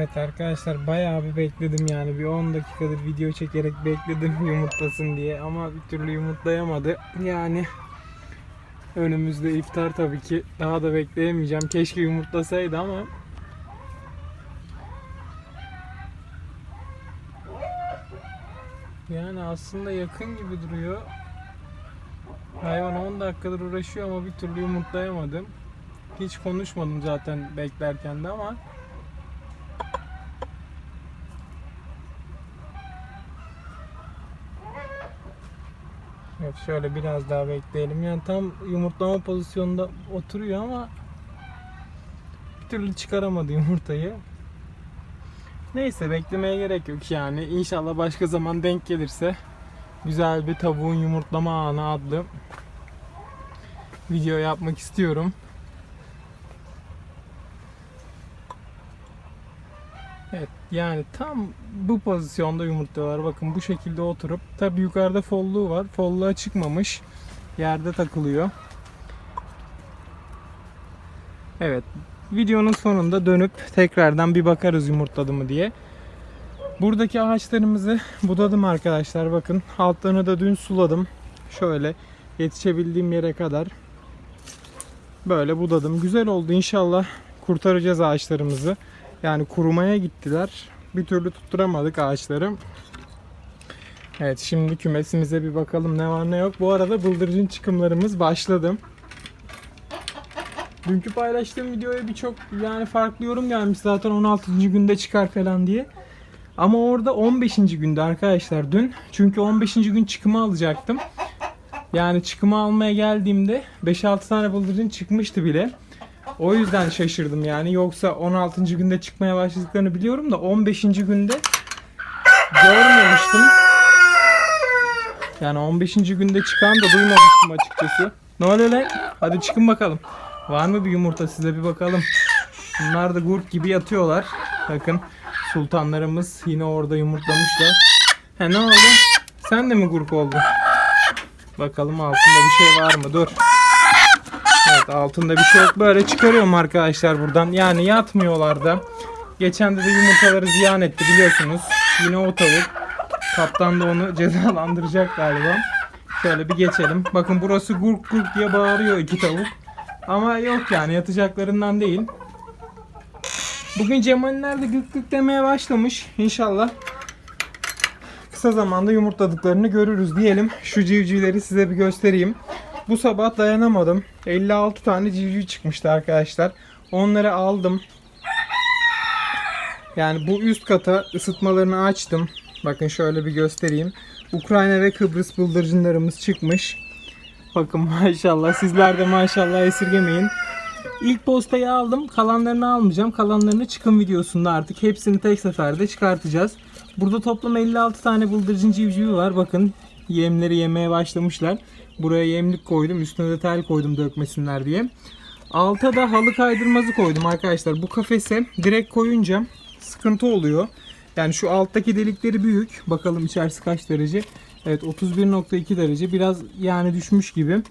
Evet arkadaşlar bayağı bir bekledim yani bir 10 dakikadır video çekerek bekledim yumurtlasın diye ama bir türlü yumurtlayamadı. Yani önümüzde iftar tabii ki daha da bekleyemeyeceğim. Keşke yumurtlasaydı ama yani aslında yakın gibi duruyor. Hayvan 10 dakikadır uğraşıyor ama bir türlü yumurtlayamadım. Hiç konuşmadım zaten beklerken de ama Evet şöyle biraz daha bekleyelim. Yani tam yumurtlama pozisyonunda oturuyor ama bir türlü çıkaramadı yumurtayı. Neyse beklemeye gerek yok yani. İnşallah başka zaman denk gelirse güzel bir tavuğun yumurtlama anı adlı video yapmak istiyorum. Evet yani tam bu pozisyonda yumurtluyorlar. Bakın bu şekilde oturup tabi yukarıda folluğu var. Folluğa çıkmamış. Yerde takılıyor. Evet. Videonun sonunda dönüp tekrardan bir bakarız yumurtladı mı diye. Buradaki ağaçlarımızı budadım arkadaşlar. Bakın altlarını da dün suladım. Şöyle yetişebildiğim yere kadar. Böyle budadım. Güzel oldu. İnşallah kurtaracağız ağaçlarımızı. Yani kurumaya gittiler. Bir türlü tutturamadık ağaçları. Evet şimdi kümesimize bir bakalım ne var ne yok. Bu arada bıldırcın çıkımlarımız başladı. Dünkü paylaştığım videoya birçok yani farklı yorum gelmiş zaten 16. günde çıkar falan diye. Ama orada 15. günde arkadaşlar dün. Çünkü 15. gün çıkımı alacaktım. Yani çıkımı almaya geldiğimde 5-6 tane bıldırcın çıkmıştı bile. O yüzden şaşırdım yani. Yoksa 16. günde çıkmaya başladıklarını biliyorum da 15. günde görmemiştim. Yani 15. günde çıkan da duymamıştım açıkçası. Ne oluyor lan? Hadi çıkın bakalım. Var mı bir yumurta size bir bakalım. Bunlar da gurk gibi yatıyorlar. Bakın sultanlarımız yine orada yumurtlamışlar. He ne oldu? Sen de mi gurk oldun? Bakalım altında bir şey var mı? Dur. Evet altında bir şey yok. Böyle çıkarıyorum arkadaşlar buradan. Yani yatmıyorlar da. Geçen de, de yumurtaları ziyan etti biliyorsunuz. Yine o tavuk. Kaptan da onu cezalandıracak galiba. Şöyle bir geçelim. Bakın burası gurk gurk diye bağırıyor iki tavuk. Ama yok yani yatacaklarından değil. Bugün Cemal'ler de gık gık demeye başlamış. İnşallah kısa zamanda yumurtladıklarını görürüz diyelim. Şu civcivleri size bir göstereyim. Bu sabah dayanamadım. 56 tane civciv çıkmıştı arkadaşlar. Onları aldım. Yani bu üst kata ısıtmalarını açtım. Bakın şöyle bir göstereyim. Ukrayna ve Kıbrıs bıldırcınlarımız çıkmış. Bakın maşallah sizler de maşallah esirgemeyin. İlk postayı aldım. Kalanlarını almayacağım. Kalanlarını çıkım videosunda artık hepsini tek seferde çıkartacağız. Burada toplam 56 tane bıldırcın civcivi var. Bakın yemleri yemeye başlamışlar. Buraya yemlik koydum. Üstüne de tel koydum dökmesinler diye. Alta da halı kaydırmazı koydum arkadaşlar. Bu kafese direkt koyunca sıkıntı oluyor. Yani şu alttaki delikleri büyük. Bakalım içerisi kaç derece. Evet 31.2 derece. Biraz yani düşmüş gibi.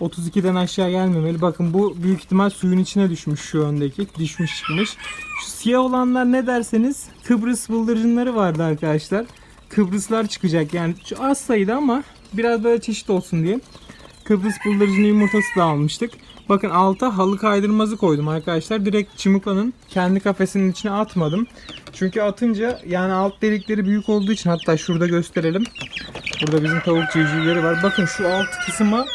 32'den aşağı gelmemeli. Bakın bu büyük ihtimal suyun içine düşmüş şu öndeki. Düşmüş çıkmış. Şu siyah olanlar ne derseniz Kıbrıs bıldırcınları vardı arkadaşlar. Kıbrıslar çıkacak yani az sayıda ama biraz böyle çeşit olsun diye. Kıbrıs bıldırcını yumurtası da almıştık. Bakın alta halı kaydırmazı koydum arkadaşlar. Direkt çimuklanın kendi kafesinin içine atmadım. Çünkü atınca yani alt delikleri büyük olduğu için hatta şurada gösterelim. Burada bizim tavuk civcivleri var. Bakın şu alt kısma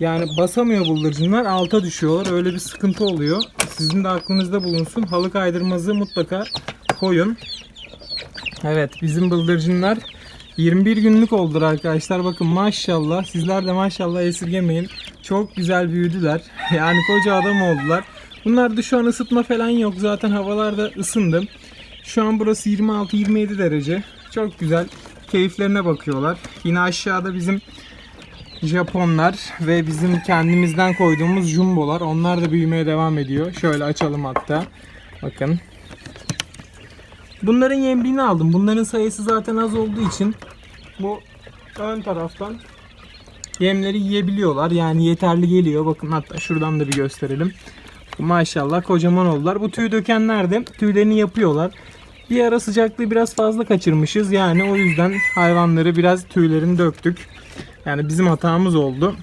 yani basamıyor bıldırcınlar alta düşüyorlar. Öyle bir sıkıntı oluyor. Sizin de aklınızda bulunsun. Halı kaydırmazı mutlaka koyun. Evet bizim bıldırcınlar 21 günlük oldular arkadaşlar. Bakın maşallah sizler de maşallah esirgemeyin. Çok güzel büyüdüler. Yani koca adam oldular. Bunlarda şu an ısıtma falan yok. Zaten havalarda ısındı. Şu an burası 26-27 derece. Çok güzel. Keyiflerine bakıyorlar. Yine aşağıda bizim Japonlar ve bizim kendimizden koyduğumuz jumbolar. Onlar da büyümeye devam ediyor. Şöyle açalım hatta. Bakın. Bunların yemliğini aldım. Bunların sayısı zaten az olduğu için bu ön taraftan yemleri yiyebiliyorlar. Yani yeterli geliyor. Bakın hatta şuradan da bir gösterelim. Maşallah kocaman oldular. Bu tüy dökenler de tüylerini yapıyorlar. Bir ara sıcaklığı biraz fazla kaçırmışız. Yani o yüzden hayvanları biraz tüylerini döktük. Yani bizim hatamız oldu.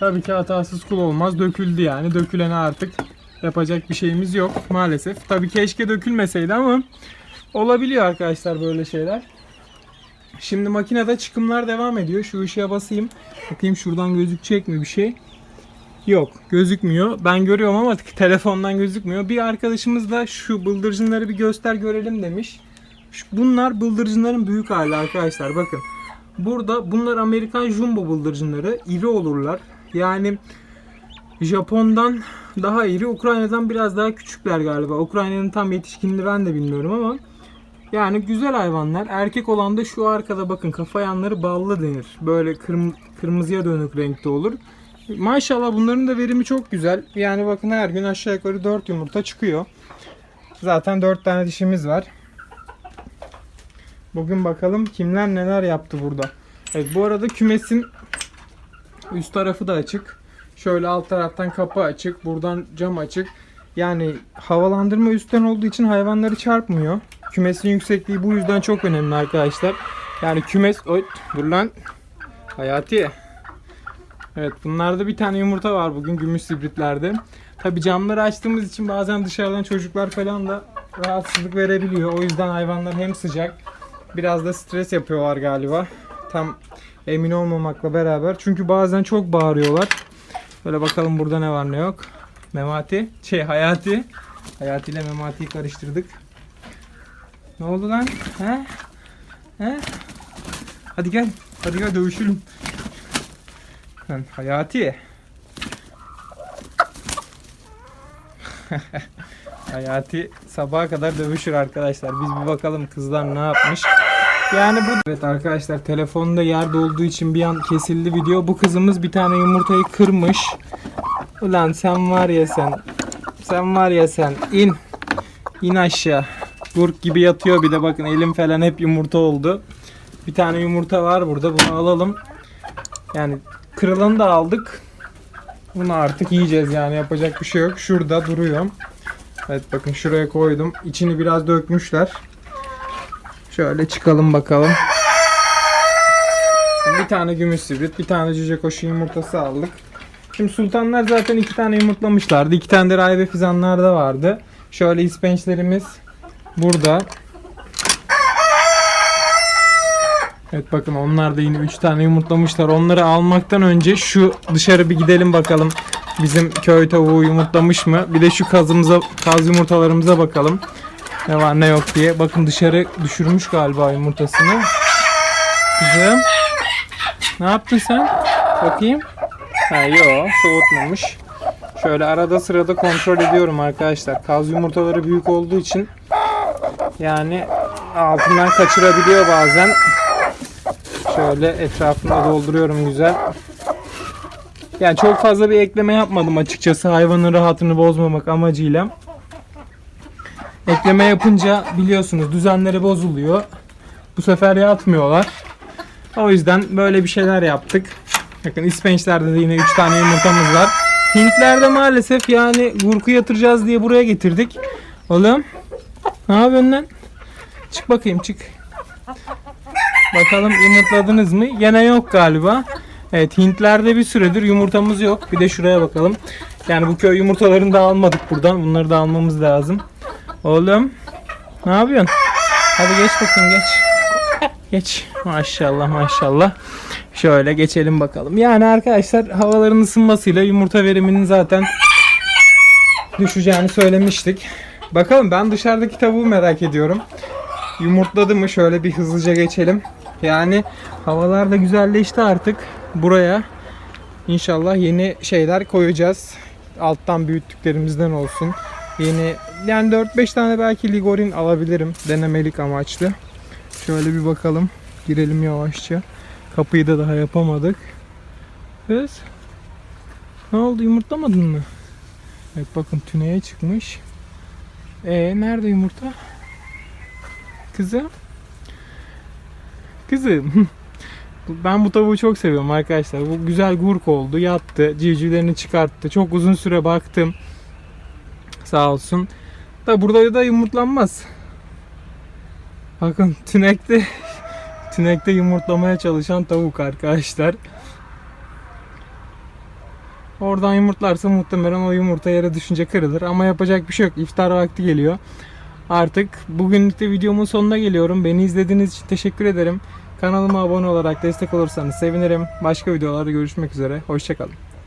Tabii ki hatasız kul olmaz. Döküldü yani. Dökülene artık yapacak bir şeyimiz yok maalesef. Tabii keşke dökülmeseydi ama olabiliyor arkadaşlar böyle şeyler. Şimdi makinede çıkımlar devam ediyor. Şu ışığa basayım. Bakayım şuradan gözükecek mi bir şey. Yok gözükmüyor. Ben görüyorum ama telefondan gözükmüyor. Bir arkadaşımız da şu bıldırcınları bir göster görelim demiş. Bunlar bıldırcınların büyük hali arkadaşlar bakın. Burada bunlar Amerikan jumbo bıldırcınları. iri olurlar. Yani Japon'dan daha iri, Ukrayna'dan biraz daha küçükler galiba. Ukrayna'nın tam yetişkinini ben de bilmiyorum ama yani güzel hayvanlar. Erkek olan da şu arkada bakın kafa yanları ballı denir. Böyle kırm- kırmızıya dönük renkte olur. Maşallah bunların da verimi çok güzel. Yani bakın her gün aşağı yukarı 4 yumurta çıkıyor. Zaten 4 tane dişimiz var. Bugün bakalım kimler neler yaptı burada. Evet bu arada kümesin üst tarafı da açık. Şöyle alt taraftan kapı açık. Buradan cam açık. Yani havalandırma üstten olduğu için hayvanları çarpmıyor. Kümesin yüksekliği bu yüzden çok önemli arkadaşlar. Yani kümes... Oy, dur lan. Hayati. Evet bunlarda bir tane yumurta var bugün gümüş sibritlerde. Tabi camları açtığımız için bazen dışarıdan çocuklar falan da rahatsızlık verebiliyor. O yüzden hayvanlar hem sıcak biraz da stres yapıyorlar galiba. Tam emin olmamakla beraber. Çünkü bazen çok bağırıyorlar. Böyle bakalım burada ne var ne yok. Memati, şey Hayati. Hayati ile Memati'yi karıştırdık. Ne oldu lan? He? He? Hadi gel. Hadi gel dövüşelim. Lan Hayati. Hayati sabaha kadar dövüşür arkadaşlar. Biz bir bakalım kızlar ne yapmış. Yani bu Evet arkadaşlar telefonda yerde olduğu için bir an kesildi video. Bu kızımız bir tane yumurtayı kırmış. Ulan sen var ya sen. Sen var ya sen. in. İn aşağı. Gurk gibi yatıyor bir de bakın elim falan hep yumurta oldu. Bir tane yumurta var burada. Bunu alalım. Yani kırılanı da aldık. Bunu artık yiyeceğiz yani yapacak bir şey yok. Şurada duruyor. Evet bakın şuraya koydum. İçini biraz dökmüşler. Şöyle çıkalım bakalım. Bir tane gümüş sivrit, bir tane cüce koşu yumurtası aldık. Şimdi sultanlar zaten iki tane yumurtlamışlardı. İki tane de rahibe fizanlar da vardı. Şöyle ispençlerimiz burada. Evet bakın onlar da yine 3 tane yumurtlamışlar. Onları almaktan önce şu dışarı bir gidelim bakalım. Bizim köy tavuğu yumurtlamış mı? Bir de şu kazımıza, kaz yumurtalarımıza bakalım. Ne var ne yok diye. Bakın dışarı düşürmüş galiba yumurtasını. Kızım. Ne yaptın sen? Bakayım. Ha yok soğutmamış. Şöyle arada sırada kontrol ediyorum arkadaşlar. Kaz yumurtaları büyük olduğu için yani altından kaçırabiliyor bazen. Şöyle etrafına dolduruyorum güzel. Yani çok fazla bir ekleme yapmadım açıkçası hayvanın rahatını bozmamak amacıyla. Ekleme yapınca biliyorsunuz düzenleri bozuluyor. Bu sefer yatmıyorlar. O yüzden böyle bir şeyler yaptık. Bakın ispençlerde de yine 3 tane yumurtamız var. Hintlerde maalesef yani gurku yatıracağız diye buraya getirdik. Oğlum ne yapıyorsun lan? Çık bakayım çık. Bakalım yumurtladınız mı? Gene yok galiba. Evet Hintlerde bir süredir yumurtamız yok. Bir de şuraya bakalım. Yani bu köy yumurtalarını da almadık buradan. Bunları da almamız lazım. Oğlum ne yapıyorsun? Hadi geç bakayım geç. Geç. Maşallah maşallah. Şöyle geçelim bakalım. Yani arkadaşlar havaların ısınmasıyla yumurta veriminin zaten düşeceğini söylemiştik. Bakalım ben dışarıdaki tavuğu merak ediyorum. Yumurtladı mı? Şöyle bir hızlıca geçelim. Yani havalar da güzelleşti artık. Buraya inşallah yeni şeyler koyacağız. Alttan büyüttüklerimizden olsun. Yeni yani 4-5 tane belki ligorin alabilirim denemelik amaçlı. Şöyle bir bakalım. Girelim yavaşça. Kapıyı da daha yapamadık. Kız. Ne oldu yumurtlamadın mı? Evet bakın tüneye çıkmış. E nerede yumurta? Kızım. Kızım. Ben bu tavuğu çok seviyorum arkadaşlar. Bu güzel gurk oldu. Yattı. Civcivlerini çıkarttı. Çok uzun süre baktım. Sağ olsun. Da burada da yumurtlanmaz. Bakın tünekte tünekte yumurtlamaya çalışan tavuk arkadaşlar. Oradan yumurtlarsa muhtemelen o yumurta yere düşünce kırılır. Ama yapacak bir şey yok. İftar vakti geliyor. Artık bugünlük de videomun sonuna geliyorum. Beni izlediğiniz için teşekkür ederim. Kanalıma abone olarak destek olursanız sevinirim. Başka videolarda görüşmek üzere. Hoşçakalın.